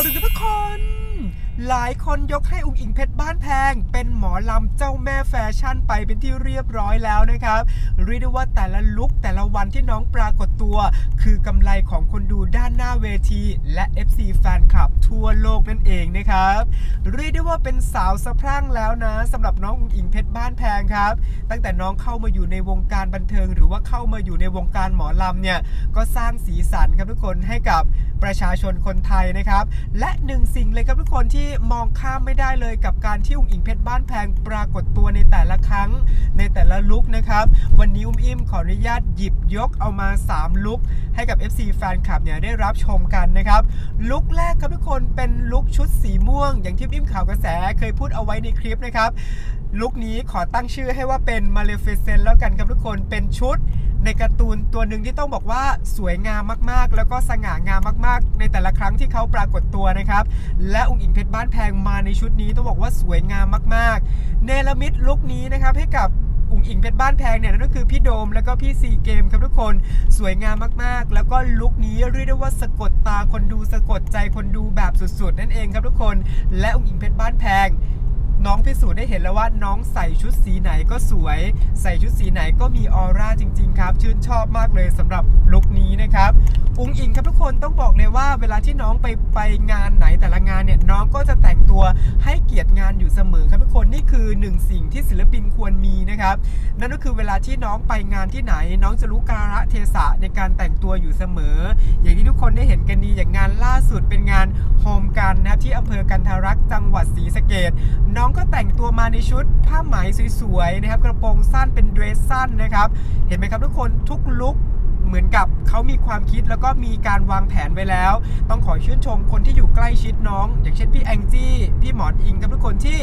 าวดึกนะทุกคน หลายคนยกให้อุ๋งอิงเพชรบ้านแพง เป็นหมอลำเจ้าแม่แฟชั่นไปเป็นที่เรียบร้อยแล้วนะครับเรียกได้ว่าแต่ละลุคแต่ละวันที่น้องปรากฏตัว คือกำไรของคนดูด้านหน้าเวที และ FC แฟนคลับทั่วโลกนั่นเองนะครับเรียกได้ว่าเป็นสาวสะพรั่งแล้วนะสำหรับน้องอุ๋งอิงเพชรบ้านแพงครับ ตั้งแต่น้องเข้ามาอยู่ในวงการบันเทิง หรือว่าเข้ามาอยู่ในวงการหมอลำเนี่ยก็สร้างสีสันครับทุกคนให้กับ ประชาชนคนไทยนะครับ และหนึ่งสิ่งเลยครับทุกคนที่มองข้ามไม่ได้เลยกับการที่อุ๋งอิงเพชรบ้านแพงปรากฏตัวในแต่ละครั้งในแต่ละลุคนะครับ วันนี้อุ้มอิ่มขออนุญาตหยิบยกเอามา 3 ลุคให้กับ FC แฟนคลับเนี่ยได้รับชมกันนะครับ ลุคแรกครับทุกคนเป็นลุคชุดสีม่วง อย่างที่อิ่มข่าวกระแสเคยพูดเอาไว้ในคลิปนะครับลุคนี้ขอตั้งชื่อให้ว่าเป็น Maleficent แล้วกันครับทุกคนเป็นชุด ในการ์ตูนตัวหนึ่งที่ต้องบอกว่าสวยงามมากๆ แล้วก็สง่างามมากๆ ในแต่ละครั้งที่เขาปรากฏตัวนะครับ และองค์อิงเพชรบ้านแพงมาในชุดนี้ต้องบอกว่าสวยงามมากๆ เนรมิตลุคนี้นะครับให้กับอุ๋งอิงเพชรบ้านแพงเนี่ยนั่นก็คือพี่โดมแล้วก็พี่ซีเกมครับทุกคนสวยงามมากๆ แล้วก็ลุคนี้เรียกได้ว่าสะกดตาคนดูสะกดใจคนดูแบบสุดๆ นั่นเองครับทุกคน และอุ๋งอิงเพชรบ้านแพง น้องพิสูจน์ได้เห็นแล้วว่าน้องใส่ชุดสีไหนก็สวย ใส่ชุดสีไหนก็มีออร่าจริง ๆ ครับ ชื่นชอบมากเลยสำหรับลุคนี้นะครับอุ้งอิงครับทุกคนต้องบอกเลยว่าเวลาที่น้องไปไปงานไหนแต่ละงานเนี่ยน้องก็จะแต่ง ตัวให้เกียรติงานอยู่เสมอครับทุกคนนี่คือหนึ่งสิ่งที่ศิลปินควรมีนะครับ นั่นก็คือเวลาที่น้องไปงานที่ไหน น้องจะรู้กาลเทศะในการแต่งตัวอยู่เสมอ อย่างที่ทุกคนได้เห็นกันดีอย่างงานล่าสุดเป็นงานโฮมกันนะครับที่อำเภอกันทารักษ์จังหวัดศรีสะเกดน้องก็แต่งตัวมาในชุดผ้าไหมสวยๆนะครับกระโปรงสั้นเป็นเดรสสั้นนะครับ เห็นไหมครับทุกคนทุกลุค เหมือนกับเขามีความคิดแล้วก็มีการวางแผนไว้แล้ว ต้องขอชื่นชมคนที่อยู่ใกล้ชิดน้อง อย่างเช่นพี่แองจี้พี่หมอนอิงกับทุกคนที่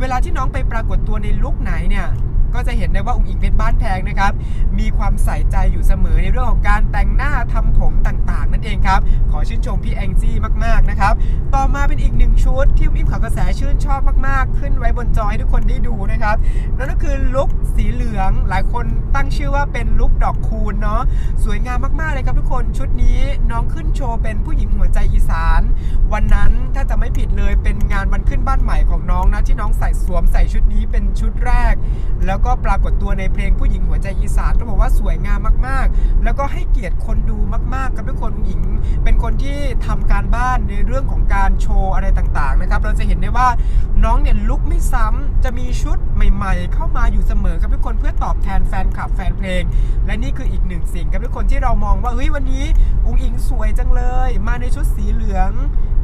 เวลาที่น้องไปปรากฏตัวในลุกไหนเนี่ย ก็จะเห็นได้ว่าอุ๋งอิงเพชรบ้านแพงนะครับ มีความใส่ใจอยู่เสมอในเรื่องของการแต่งหน้าทำผมต่างๆ นั่นเองครับ ขอชื่นชมพี่แองจี้มากๆนะครับ ต่อมาเป็นอีกหนึ่งชุดที่อิ่มข่าวกระแสชื่นชอบมากๆ ขึ้นไว้บนจอให้ทุกคนได้ดูนะครับนั่นก็คือลุคสีเหลืองหลายคนตั้งชื่อว่าเป็นลุคดอกคูณเนาะสวยงามมากๆเลยครับทุกคนชุดนี้น้องขึ้นโชว์เป็นผู้หญิงหัวใจอีสาน วันนั้นถ้าจะไม่ผิดเลยเป็นงานวันขึ้นบ้านใหม่ของน้องนะที่น้องใส่สวมใส่ชุดนี้เป็นชุดแรก แล้วก็ปรากฏตัวในเพลงผู้หญิงหัวใจอีสานต้องบอกว่าสวยงามมากๆ แล้วก็ให้เกียรติคนดูมากๆกับทุกคนหญิง เป็นคนที่ทำการบ้านในเรื่องของการโชว์อะไรต่างๆนะครับ เราจะเห็นได้ว่าน้องเนี่ยลุกไม่ซ้ำจะมีชุดใหม่ ๆ เข้ามาอยู่เสมอครับทุกคนเพื่อตอบแทนแฟนคลับแฟนเพลง และนี่คืออีกหนึ่งสิ่งครับทุกคนที่เรามองว่าเฮ้ยวันนี้อุ้งอิงสวยจังเลย มาในชุดสีเหลือง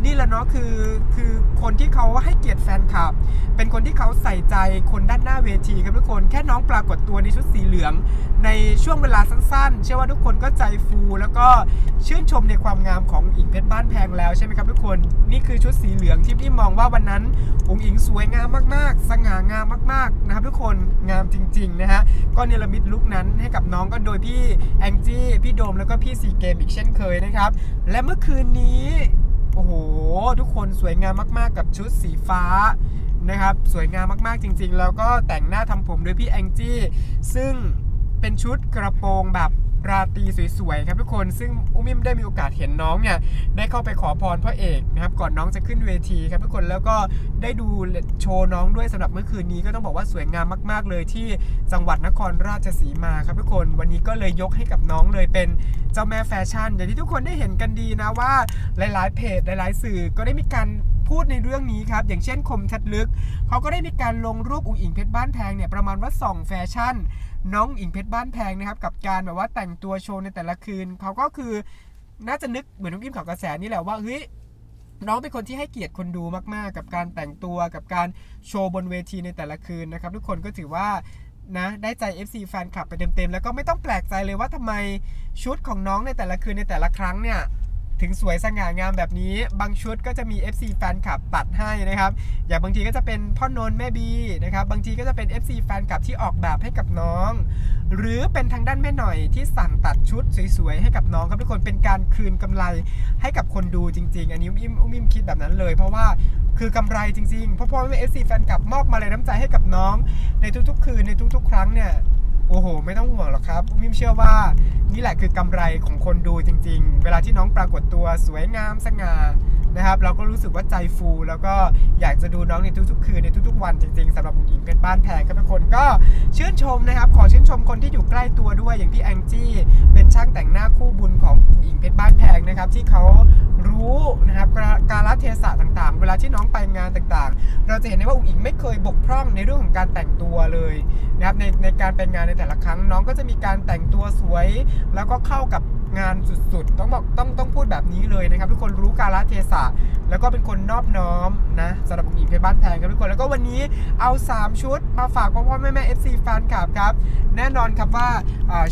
นี่แหละเนาะคือคือคนที่เขาให้เกียรติแฟนคลับ เป็นคนที่เขาใส่ใจคนด้านหน้าเวทีครับทุกคนแค่น้องปรากฏตัวในชุดสีเหลือง ในช่วงเวลาสั้นๆ เชื่อว่าทุกคนก็ใจฟูแล้วก็ชื่นชมในความงามของอิงเพชรบ้านแพงแล้วใช่ไหมครับทุกคนนี่คือชุดสีเหลืองที่พี่มองว่าวันนั้นองค์อิงสวยงามมากๆ สง่างามมากๆนะครับทุกคนงามจริงๆนะฮะก็เนรมิตลุคนั้นให้กับน้องก็โดยพี่แองจี้พี่โดมแล้วก็พี่ซีเกมอีกเช่นเคยนะครับและเมื่อคืนนี้ โอ้โห ทุกคนสวยงามมากๆ กับชุดสีฟ้านะครับ สวยงามมากๆจริง ๆ แล้วก็แต่งหน้าทำผมโดยพี่แองจี้ ซึ่งเป็นชุดกระโปรงแบบ ราตรีสวยๆครับทุกคนซึ่งอุ้มิมได้มีโอกาสเห็นน้องเนี่ยได้เข้าไปขอพรพระเอกนะครับก่อนน้องจะขึ้นเวทีครับทุกคนแล้วก็ได้ดูโชว์น้องด้วยสำหรับเมื่อคืนนี้ก็ต้องบอกว่าสวยงามมากๆ เลยที่จังหวัดนครราชสีมาครับทุกคนวันนี้ก็เลยยกให้กับน้องเลยเป็นเจ้าแม่แฟชั่น อย่างที่ทุกคนได้เห็นกันดีนะว่าหลายๆเพจหลายๆสื่อก็ได้มีการ พูดในเรื่องนี้ครับ อย่างเช่นคมชัดลึก เขาก็ได้มีการลงรูปอุ๋งอิงเพชรบ้านแพงเนี่ยประมาณว่าส่องแฟชั่น น้องอิงเพชรบ้านแพงนะครับกับการแบบว่าแต่งตัวโชว์ในแต่ละคืน เขาก็คือน่าจะนึกเหมือนน้องอิมข่าวกระแสนี่แหละว่าเฮ้ยน้องเป็นคนที่ให้เกียรติคนดูมาก ๆ กับการแต่งตัวกับการโชว์บนเวทีในแต่ละคืนนะครับ ทุกคนก็ถือว่านะได้ใจ FC แฟนคลับไปเต็ม ๆ แล้วก็ไม่ต้องแปลกใจเลยว่าทำไมชุดของน้องในแต่ละคืนในแต่ละครั้งเนี่ย ถึงสวยสง่างามแบบนี้ บางชุดก็จะมี FC แฟนคลับตัดให้นะครับ อย่างบางทีก็จะเป็นพ่อนนท์แม่บีนะครับ บางทีก็จะเป็น FC แฟนคลับที่ออกแบบให้กับน้อง หรือเป็นทางด้านแม่หน่อยที่สั่งตัดชุดสวยๆให้กับน้องครับทุกคนเป็นการคืนกำไรให้กับคนดูจริง ๆ อันนี้อุ้มอิ่มอุ้มอิ่มคิดแบบนั้นเลย เพราะว่าคือกำไรจริงๆเพราะพ่อแม่ FC แฟนคลับมอบมาเลยน้ำใจให้กับน้อง ในทุกๆ คืนในทุกๆ ครั้งเนี่ย โอ้โห ไม่ต้องห่วงหรอกครับมิมเชื่อว่า นี่แหละคือกำไรของคนดูจริง ๆ เวลาที่น้องปรากฏตัวสวยงามสง่า นะครับ เราก็รู้สึกว่าใจฟู แล้วก็อยากจะดูน้องในทุกๆ คืนในทุกๆ วันจริงๆสำหรับอุ๋งอิงเพชรบ้านแพงครับทุกคนก็ชื่นชมนะครับ ขอชื่นชมคนที่อยู่ใกล้ตัวด้วยอย่างที่แองจี้เป็นช่างแต่งหน้าคู่บุญของอุ๋งอิงเพชรบ้านแพงนะครับ ที่เขารู้นะครับกาการละเทศะต่างๆ เวลาที่น้องไปงานต่างๆ เราจะเห็นได้ว่าอุ๋งอิงไม่เคยบกพร่องในเรื่องของการแต่งตัวเลยนะครับในในการไปงานในแต่ละครั้งน้องก็จะมีการแต่งตัวสวย แล้วก็เข้ากับ งานสุดๆ ต้องบอกต้องต้องพูดแบบนี้เลยนะครับทุกคนรู้กาลเทศะ แล้วก็เป็นคนนอบน้อมนะสำหรับอุ๋งอิงเพชรบ้านแพงครับทุกคน แล้วก็วันนี้เอา 3 ชุดมาฝากพ่อพ่อแม่แม่ FC แฟนคลับครับ แน่นอนครับว่า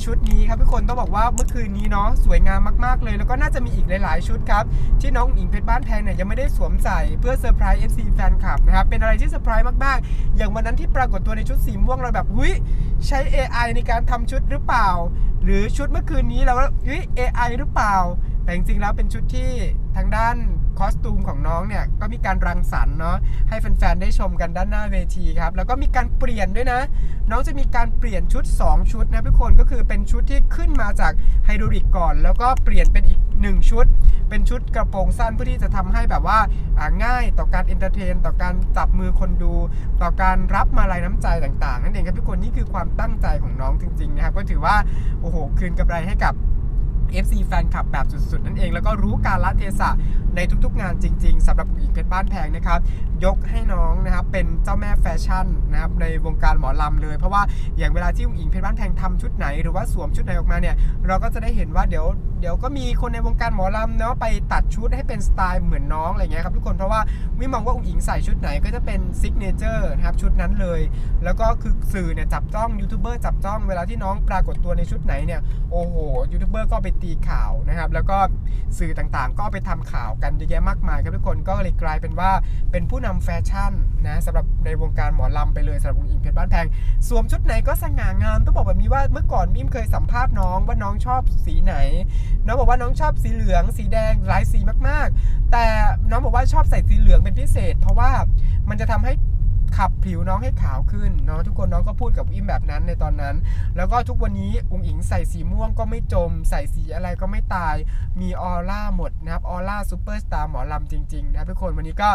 ชุดนี้ครับทุกคนต้องบอกว่าเมื่อคืนนี้เนาะสวยงามมากๆเลย แล้วก็น่าจะมีอีกหลาย ๆ ชุดครับที่น้องอิงเพชรบ้านแพงเนี่ยยังไม่ได้สวมใส่เพื่อเซอร์ไพรส์ FC แฟนคลับนะครับเป็นอะไรที่เซอร์ไพรส์มากๆ อย่างวันนั้นที่ปรากฏตัวในชุดสีม่วงเราแบบหุ้ย ใช้ AI ในการทำชุดหรือเปล่า หรือชุดเมื่อคืนนี้เราก็เฮ้ย AI หรือเปล่า แต่จริงๆแล้วเป็นชุดที่ทางด้านคอสตูมของน้องเนี่ย ก็มีการรังสรรค์เนาะให้แฟนๆได้ชมกันด้านหน้าเวทีครับ แล้วก็มีการเปลี่ยนด้วยนะ น้องจะมีการเปลี่ยนชุด 2 ชุดนะทุกคนก็คือเป็นชุดที่ขึ้นมาจากไฮดรอลิกก่อน แล้วก็เปลี่ยนเป็นอีก 1 ชุด เป็นชุดกระโปรงสั้นเพื่อที่จะทำให้แบบว่าง่ายต่อการเอนเตอร์เทนต่อการจับมือคนดู ต่อการรับมาลายน้ำใจต่างๆ นั่นเองครับทุกคนนี่คือความตั้งใจของน้องจริงๆนะครับก็ถือว่าโอ้โหคืนกำไรให้กับ FC แฟนคลับแบบสุดๆ นั่นเอง แล้วก็รู้การละเทศะ ในทุกๆงานจริง ๆสำหรับหญิงเพชรบ้านแพงนะครับ ยกให้น้องนะครับเป็นเจ้าแม่แฟชั่นนะครับในวงการหมอลำเลย เพราะว่าอย่างเวลาที่หญิงเพชรบ้านแพงทำชุดไหนหรือว่าสวมชุดไหนออกมาเนี่ยเราก็จะได้เห็นว่าเดี๋ยวเดี๋ยวก็มีคนในวงการหมอลำเนาะไปตัดชุดให้เป็นสไตล์เหมือนน้องอะไรเงี้ยครับทุกคนเพราะว่าวิมองว่าอุ๋งอิงใส่ชุดไหนก็จะเป็นซิกเนเจอร์นะครับชุดนั้นเลย แล้วก็คือสื่อเนี่ยจับจ้องยูทูบเบอร์จับจ้องเวลาที่น้องปรากฏตัวในชุดไหนเนี่ยโอ้โหยูทูบเบอร์ก็ไปตีข่าวนะครับแล้วก็สื่อต่างๆ ก็ไปทำข่าวกันเยอะแยะมากมายครับทุกคนก็เลยกลายเป็นว่าเป็นผู้นำแฟชั่นนะสำหรับในวงการหมอลำไปเลยสำหรับวงอิงเพชรบ้านแพงสวมชุดไหนก็สง่างามต้องบอกแบบนี้ว่าเมื่อก่อนมิมเคยสัมภาษณ์น้องว่าน้องชอบสีไหน น้องบอกว่าน้องชอบสีเหลือง สีแดงหลายสีมากๆ แต่น้องบอกว่าชอบใส่สีเหลืองเป็นพิเศษ เพราะว่ามันจะทำให้ ขับผิวน้องให้ขาวขึ้นเนาะทุกคนน้องก็พูดกับอิมแบบนั้นในตอนนั้น แล้วก็ทุกวันนี้อุ๋งอิงใส่สีม่วงก็ไม่จม ใส่สีอะไรก็ไม่ตาย มีออร่าหมดนะครับออร่าซูเปอร์สตาร์หมอลำจริงๆนะทุกคนวันนี้ก็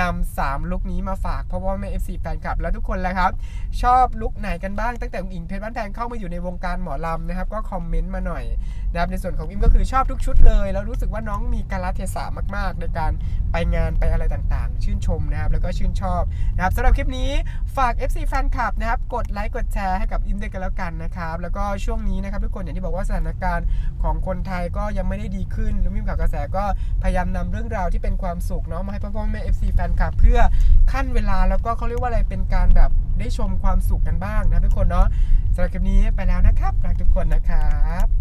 นำสามลุคนี้มาฝากเพราะว่าแม่ FC แฟนคลับแล้วทุกคนแหละครับ ชอบลุคไหนกันบ้างตั้งแต่อุ๋งอิงเพชรบ้านแพงเข้ามาอยู่ในวงการหมอลำนะครับก็คอมเมนต์มาหน่อยนะครับในส่วนของอิมก็คือชอบทุกชุดเลย แล้วรู้สึกว่าน้องมีการละเทศะมาก ๆ ในการไปงานไปอะไรต่างๆ ชื่นชมนะครับแล้วก็ชื่นชอบนะครับสำหรับคลิปนี้ฝาก FC แฟนคลับนะครับ กดไลค์กดแชร์ให้กับอิมด้วยกันแล้วกันนะครับ แล้วก็ช่วงนี้นะครับทุกคนอย่างที่บอกว่าสถานการณ์ของคนไทยก็ยังไม่ได้ดีขึ้นนุ่มมิมข่าวกระแสก็พยายามนำเรื่องราวที่เป็นความสุขเนาะมาให้พ่อพ่อแม่ FC แฟนคลับเพื่อขั้นเวลาแล้วก็เขาเรียกว่าอะไรเป็นการแบบได้ชมความสุขกันบ้างนะทุกคนเนาะสำหรับคลิปนี้ไปแล้วนะครับรักทุกคนนะครับ